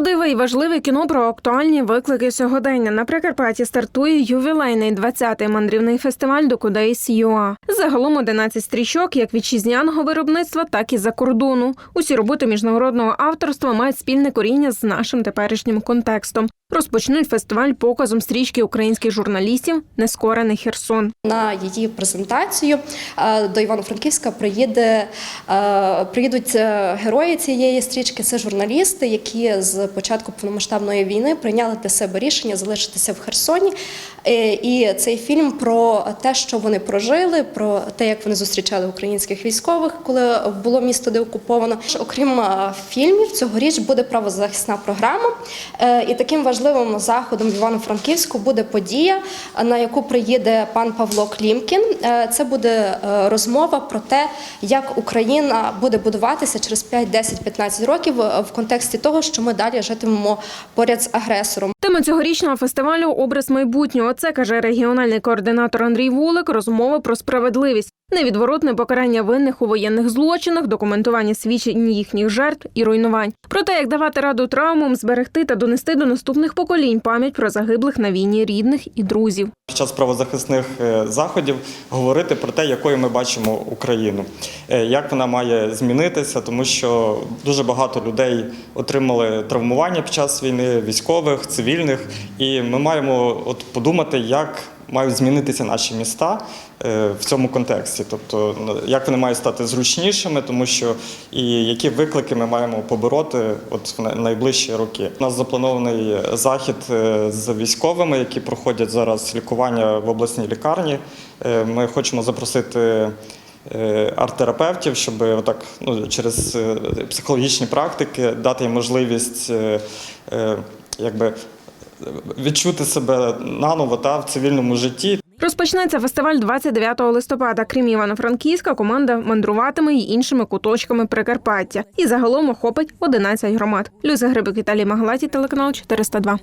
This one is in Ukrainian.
Правдиве і важливе кіно про актуальні виклики сьогодення. На Прикарпатті стартує ювілейний 20-й мандрівний фестиваль Докудейс ЮА. Загалом 11 стрічок як вітчизняного виробництва, так і за кордону. Усі роботи міжнародного авторства мають спільне коріння з нашим теперішнім контекстом. Розпочнуть фестиваль показом стрічки українських журналістів Нескорений Херсон. На її презентацію е, до Івано-Франківська приїде, е, приїдуть е, герої цієї стрічки. Це журналісти, які з початку повномасштабної війни прийняли для себе рішення залишитися в Херсоні. Е, І цей фільм про те, що вони прожили, про те, як вони зустрічали українських військових, коли було місто деокуповано. Окрім фільмів, цьогоріч буде правозахисна програма. Е, І таким важливим заходом в Івано-Франківську буде подія, на яку приїде пан Павло Клімкін. Е, Це буде розмова про те, як Україна буде будуватися через 5, 10, 15 років в контексті того, що ми далі житимемо поряд з агресором. Тема цьогорічного фестивалю образ майбутнього. Це каже регіональний координатор Андрій Вулик. Розмова про справедливість, невідворотне покарання винних у воєнних злочинах, документування свідчень їхніх жертв і руйнувань. Про те, як давати раду травмам, зберегти та донести до наступних поколінь пам'ять про загиблих на війні рідних і друзів. під час правозахисних е, заходів говорити про те, якою ми бачимо Україну, е, як вона має змінитися, тому що дуже багато людей отримали травмування під час війни, військових, цивільних, і ми маємо от подумати, як мають змінитися наші міста е, в цьому контексті, тобто ну, як вони мають стати зручнішими, тому що і які виклики ми маємо побороти от в найближчі роки. У нас запланований захід е, з військовими, які проходять зараз лікування в обласній лікарні. Е, Ми хочемо запросити. Арт-терапевтів, щоб отак ну, через психологічні практики дати їм можливість якби, відчути себе наново та в цивільному житті. Розпочнеться фестиваль 29 листопада. Крім Івано-Франківська, команда мандруватиме й іншими куточками Прикарпаття. І загалом охопить 11 громад. Люся Грибик, Віталій Маглаті, телеканал 402.